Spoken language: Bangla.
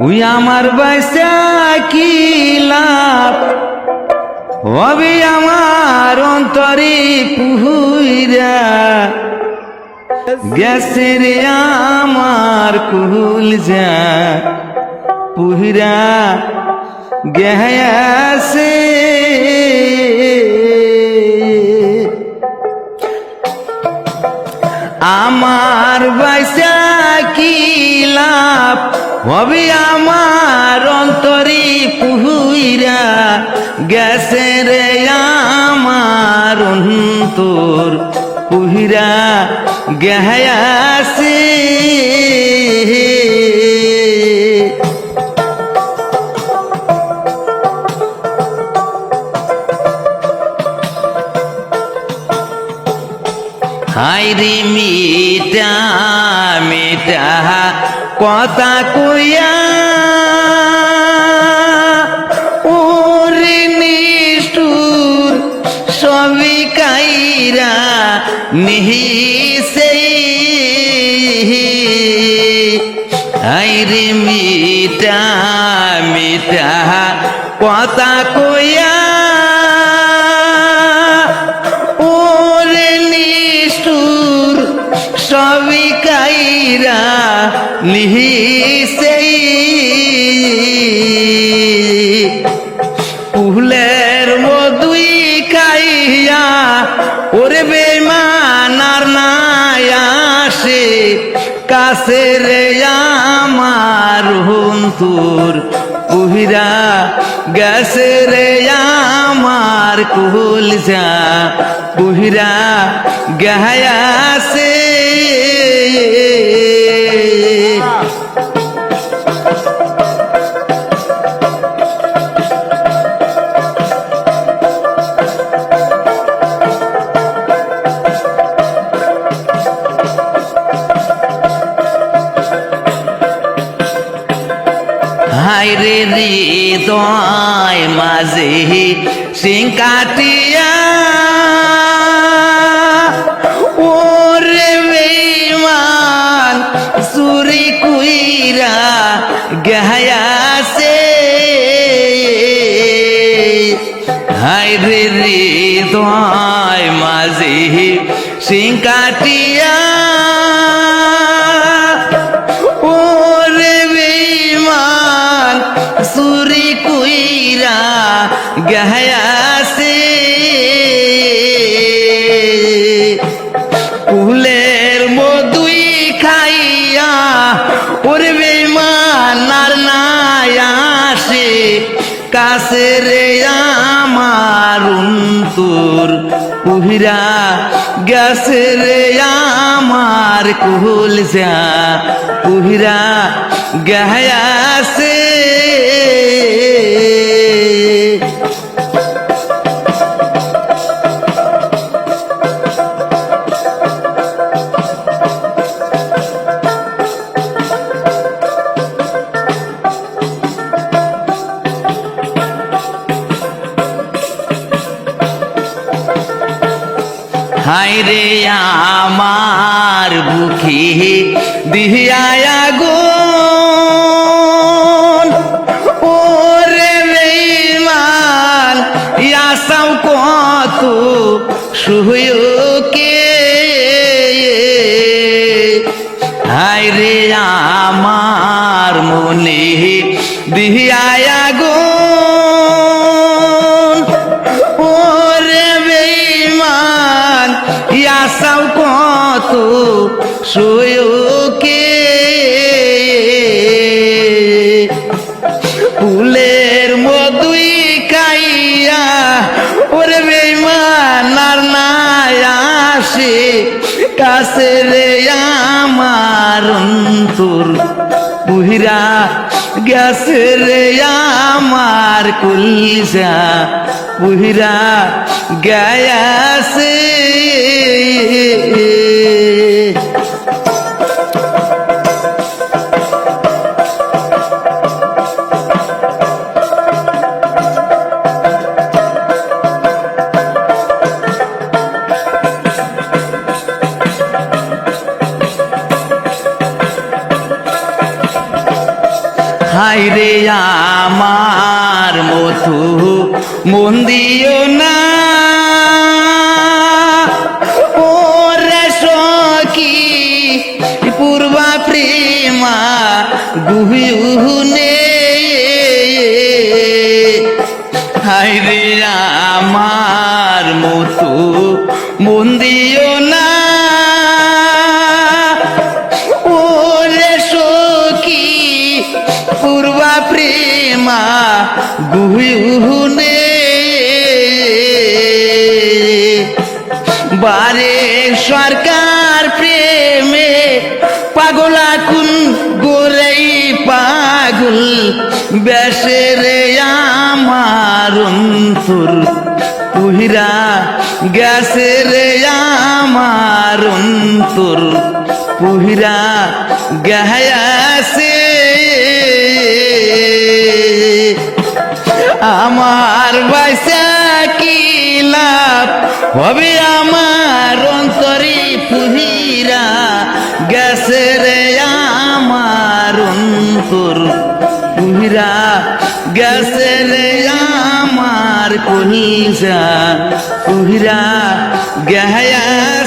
উই আমার বাইসা কি লাভ? হবে আমার অন্তরে পুহুইরা গেছে রে আমার কুহুল যা। পুহিরা গেছে আমার বাসা কি লাভ? হবে আমার অন্তরে পুহুইরা গেছে রে আমার অন্তর। পুহিরা গেছে হাইরি মিটা মিটা, কথা কইয়া। ওরে নিষ্ঠুর, সবই কাইরা নিহি সেই হাইরি মিটা মিটা, কথা কইয়া। কাইরা নিহি সেই। ফুলের মধুই খাইয়া ওরে বেমানার নাই আসে। কাছে রে আমার হুন্তুর পুহিরা গেছে রে আমার কুল যা পুহিরা গায়াছে হাইরে হৃদয় মাঝে সিং কাটিয়া ওরে বেমান সুরি কুইরা গায়াছে হাইরে হৃদয় মাঝে সিং গায়াছে ফুলের মধুই খাইয়া ওরে বেমান আর নাই আসে। কাছে রে আমার অন্তর পুহিরা গেছে রে আমার কুহুল যা পুহিরা গায়াছে হাইরে আমার বুকে দিহিয়া গো ওরে বেমান ইয়াসাও কত সুহুকে ফুলের মধুই খাইয়া ওরে বেমান আর নাই আসে কাছে রে আমার অন্তর বুহিরা, গেছে রে আমার কুলসা বুহিরা, গায়াছে। মন দিও না। ওরে সখী, পূর্বা প্রেমা গুহুনে হাই রে আমার মতো মন দিও না। ওরে সখী, পূর্বা প্রেমা গুহুনে সরকার প্রেমে পাগলা কুন গোরেই পাগল। বেসে রে আমার অন্তর পুহিরা গেছে রে আমার অন্তর পুহিরা গেছে। আমার বাইসা কি লাভ হবে আমার অন্তরে পুহিরা গেছে রে আমার অন্তর। পুহিরা গেছে রে আমার কলিজা। পুহিরা গেয়া